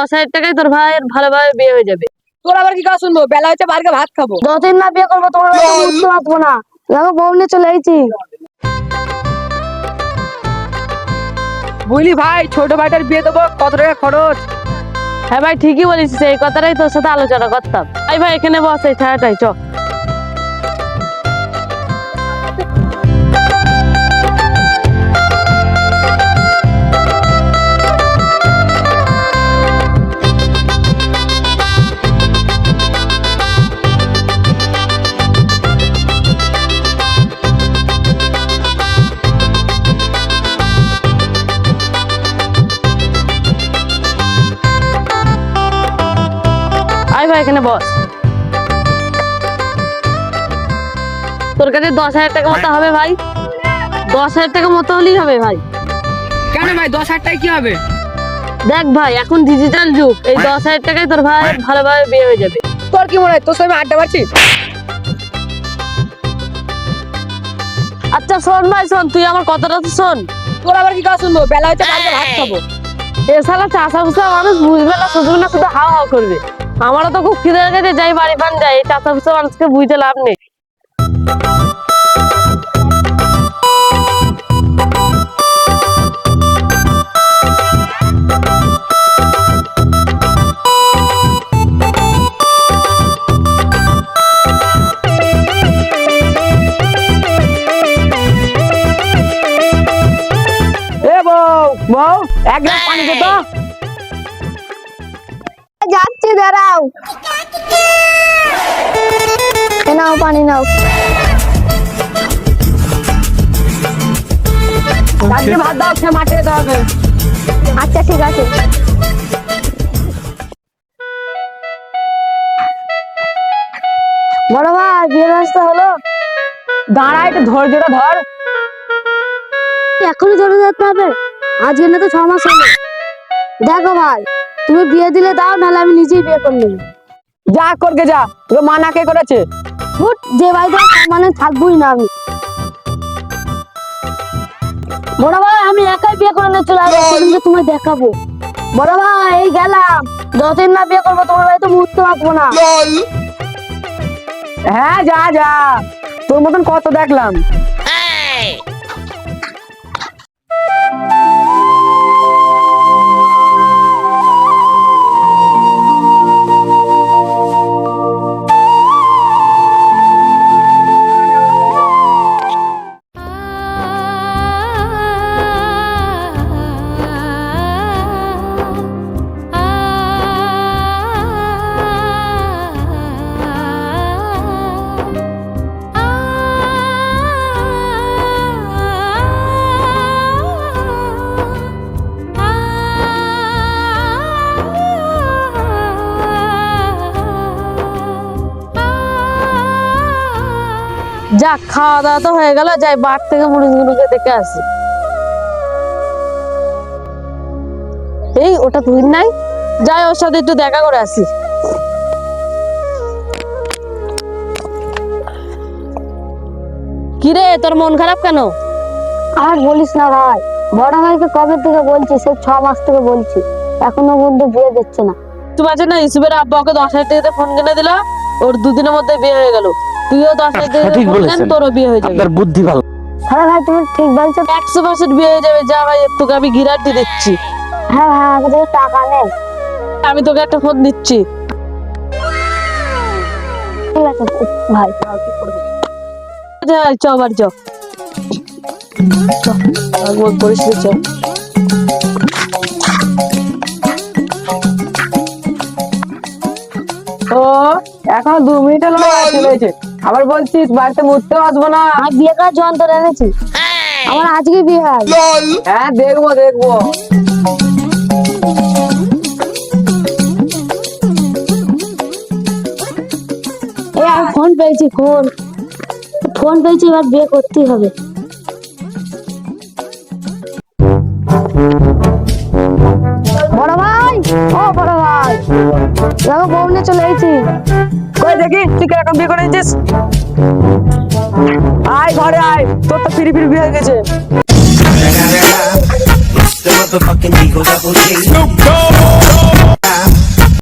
দশ হাজার টাকায় তোর ভাইয়ের ভালোভাবে বিয়ে হয়ে যাবে। তোর আবার কি কথা শুনব? বেলা হচ্ছে ভাত খাব। যতদিন না বিয়ে করব তোমার উঠতে পারব না। দেখো বউ নিয়ে চলে এসেছি বুঝলি ভাই ছোট ভাইটার বিয়ে দেবো কত টাকা খরচ? হ্যাঁ ভাই ঠিকই বলেছিস এই কথাটাই তোর সাথে আলোচনা করতাম। ভাই ভাই এখানে বস এই ছায়াটাই চ। এখানে বস। তোর কাছে দশ হাজার টাকা মতো হবে ভাই। দশ হাজার টাকা মতো হলেই হবে ভাই। কেন ভাই? দশ হাজার টাকা কি হবে? দেখ ভাই এখন ডিজিটাল যুগ। এই দশ হাজার টাকায় তোর ভাই ভালোভাবে বিয়ে হয়ে যাবে। তোর কি মনে হয়? তোর সঙ্গে আড্ডা মারছি? আচ্ছা শোন ভাই শোন তুই আমার কথাটা তো শোন। তোর আবার কি কথা শুনব? বেলা হচ্ছে ভাত খাব। এ শালা চাষা ফুসা মানুষ বুঝবে না শুধু না শুধু হাওয়া হাওয়া করবে। আমারও তো খুব খিদে লেগেছে যাই বাড়ি পান যাই চাষা ফুসা মানুষকে বুঝতে লাভ নেই। বউ এক গ্লাস পানি দে তো। যাচ্ছি দাঁড়াও। নাও পানি নাও। ভাত দাও খেয়ে মাঠে যেতে আচ্ছা ঠিক আছে। বড় ভাই বিয়ে ব্যবস্থা হলো? দাঁড়া একটু ধৈর্যটা ধর। এখনই ধরে যেতে হবে। আজকে না তো ছ মাস হলো। দেখো ভাই তুমি বিয়ে দিলে দাও নাহলে আমি নিজেই বিয়ে করে নেব। যা করকে যা তোকে মানা কে করেছে? হুট যে বাড়িতে মানে থাকবোই না আমি। বড় ভাই আমি একাই বিয়ে করে নিয়ে চলে আসব সেদিনকে তোমায় দেখাবো। বড় ভাই এই গেলাম। যতদিন না বিয়ে করব তোমার বাড়িতে মুছতে পারব না। হ্যাঁ যা যা। তোর মতন কত দেখলাম। যাক খাওয়া দাওয়া তো হয়ে গেল যাই বাড় থেকে মুড়িগুলোকে দেখে আসি। এই ওটা তুই নাই? যাই ওর সাথে একটু দেখা করে আসি। কিরে তোর মন খারাপ কেন? আর বলিস না ভাই বড় ভাইকে কবে থেকে বলছি সে ছ মাস থেকে বলছি এখনও পর্যন্ত বিয়ে দিচ্ছে না। আছে না ইসুবের আব্বা ওকে দশ হাজার টাকাতে ফোন কিনে দিল ওর দুদিনের মধ্যে বিয়ে হয়ে গেল। তুইও বলেছেন। তোরও বিয়ে হয়ে যাবে। আপনার বুদ্ধি ভালো। হ্যাঁ ভাই তুমি ঠিক বলছো। একশো পার্সেন্ট বিয়ে হয়ে যাবে। যা ভাই তোকে আমি গিরাটি দিচ্ছি। হ্যাঁ কাছে টাকা নেই। আমি তোকে একটা ফোন দিচ্ছি। ঠিক আছে ভাই চ আবার চ। একবার ও এখন দু মিনিট হলো চলে এসেছে আবার বলছিস বাড়িতে মুছতে আসব না? আমি বিয়ে করার যন্ত্র এনেছি। আমার আজকে বিয়ে হয়। হ্যাঁ দেখব দেখব। ফোন পেয়েছি ফোন ফোন পেয়েছি এবার বিয়ে করতেই হবে। বড় ভাই? ও বড় ভাই। দেখো বউ নিয়ে চলে এসেছি। তুই কীরকম বিয়ে করে নিয়েছিস আয় ঘরে আয়, তোর তো ফিরি ফিরি বিয়ে হয়ে গেছে.